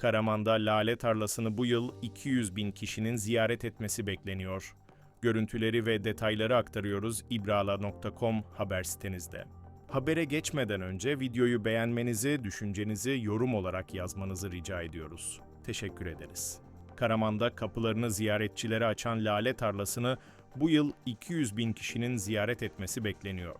Karaman'da lale tarlasını bu yıl 200 bin kişinin ziyaret etmesi bekleniyor. Görüntüleri ve detayları aktarıyoruz ibrala.com haber sitenizde. Habere geçmeden önce videoyu beğenmenizi, düşüncenizi yorum olarak yazmanızı rica ediyoruz. Teşekkür ederiz. Karaman'da kapılarını ziyaretçilere açan lale tarlasını bu yıl 200 bin kişinin ziyaret etmesi bekleniyor.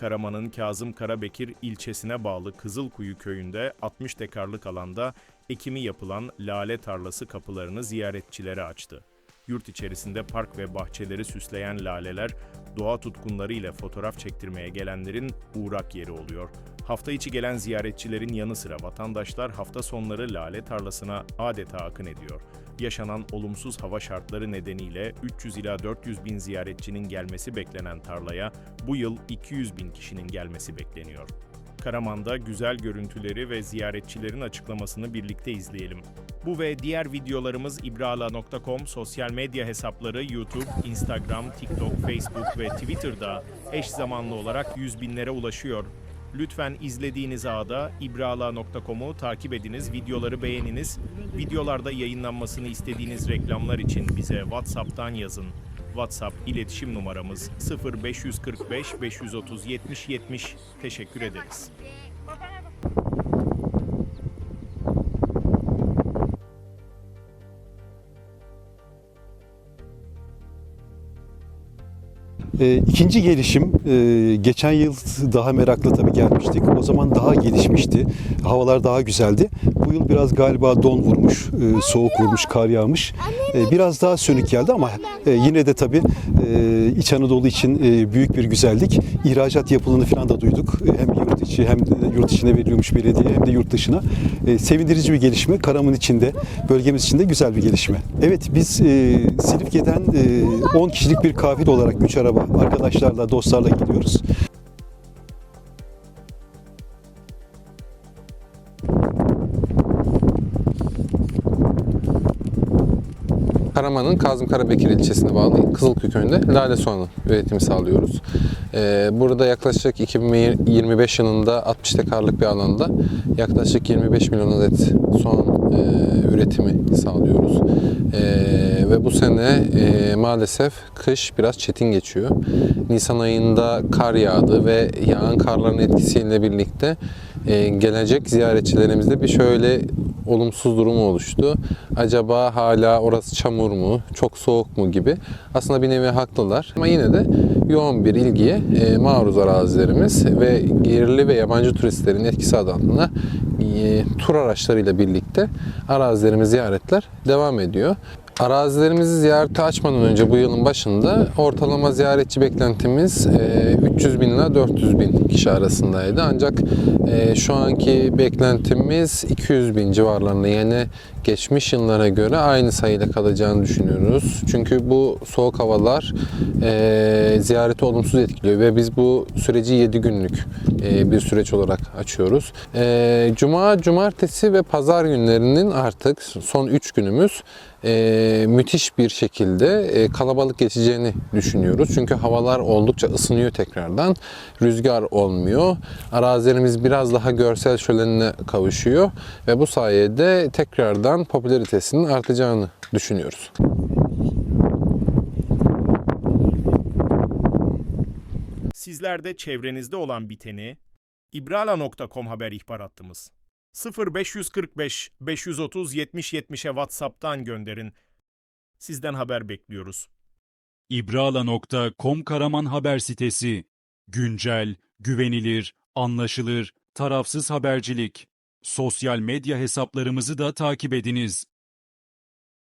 Karaman'ın Kazım Karabekir ilçesine bağlı Kızılkuyu köyünde 60 dekarlık alanda ekimi yapılan lale tarlası kapılarını ziyaretçilere açtı. Yurt içerisinde park ve bahçeleri süsleyen laleler doğa tutkunları ile fotoğraf çektirmeye gelenlerin uğrak yeri oluyor. Hafta içi gelen ziyaretçilerin yanı sıra vatandaşlar hafta sonları lale tarlasına adeta akın ediyor. Yaşanan olumsuz hava şartları nedeniyle 300 ila 400 bin ziyaretçinin gelmesi beklenen tarlaya bu yıl 200 bin kişinin gelmesi bekleniyor. Karaman'da güzel görüntüleri ve ziyaretçilerin açıklamasını birlikte izleyelim. Bu ve diğer videolarımız ibrala.com sosyal medya hesapları YouTube, Instagram, TikTok, Facebook ve Twitter'da eş zamanlı olarak yüz binlere ulaşıyor. Lütfen izlediğiniz ağda ibrala.com'u takip ediniz, videoları beğeniniz. Videolarda yayınlanmasını istediğiniz reklamlar için bize WhatsApp'tan yazın. WhatsApp iletişim numaramız 0545 530 70 70. Teşekkür ederiz. E, ikinci gelişim, e, geçen yıl daha meraklı tabii gelmiştik. O zaman daha gelişmişti. Havalar daha güzeldi. Bu yıl biraz galiba don vurmuş, e, soğuk vurmuş, kar yağmış. E, biraz daha sönük geldi ama yine de tabii İç Anadolu için büyük bir güzellik. İhracat yapıldığını falan da duyduk. Hem yurt içi hem de yurt içine veriliyormuş belediye hem de yurt dışına. E, sevindirici bir gelişme. Karaman içinde, bölgemiz için de güzel bir gelişme. Evet biz e, Silifke'den e, 10 kişilik bir kafile olarak 3 araba arkadaşlarla, dostlarla gidiyoruz. Karaman'ın Kazım Karabekir ilçesine bağlı Kızılköy köyünde lale soğanı üretimi sağlıyoruz. Ee, burada yaklaşık 2025 yılında 60 dekarlık bir alanda yaklaşık 25 milyon adet soğan e, üretimi sağlıyoruz. Ve bu sene e, maalesef kış biraz çetin geçiyor. Nisan ayında kar yağdı ve yağan karların etkisiyle birlikte e, gelecek ziyaretçilerimizde bir şöyle olumsuz durum oluştu. Acaba hala orası çamur mu, çok soğuk mu gibi. Aslında bir nevi haklılar. Ama yine de yoğun bir ilgiye e, maruz arazilerimiz ve yerli ve yabancı turistlerin etkisi altında e, tur araçlarıyla birlikte arazilerimiz ziyaretler devam ediyor. Arazilerimizi ziyarete açmadan önce bu yılın başında ortalama ziyaretçi beklentimiz e, 300 bin ile 400 bin kişi arasındaydı. Ancak e, şu anki beklentimiz 200 bin civarlarında yani geçmiş yıllara göre aynı sayıyla kalacağını düşünüyoruz. Çünkü bu soğuk havalar e, ziyareti olumsuz etkiliyor ve biz bu süreci 7 günlük e, bir süreç olarak açıyoruz. E, Cuma, cumartesi ve pazar günlerinin artık son 3 günümüz e, müthiş bir şekilde e, kalabalık geçeceğini düşünüyoruz. Çünkü havalar oldukça ısınıyor tekrardan. Rüzgar olmuyor. Arazilerimiz biraz daha görsel şölenine kavuşuyor ve bu sayede tekrardan popülaritesinin artacağını düşünüyoruz. Sizler de çevrenizde olan biteni ibrala.com haber ihbar hattımız 0545 530 70 70'e WhatsApp'tan gönderin. Sizden haber bekliyoruz. İbrala.com Karaman haber sitesi. Güncel, güvenilir, anlaşılır, tarafsız habercilik. Sosyal medya hesaplarımızı da takip ediniz.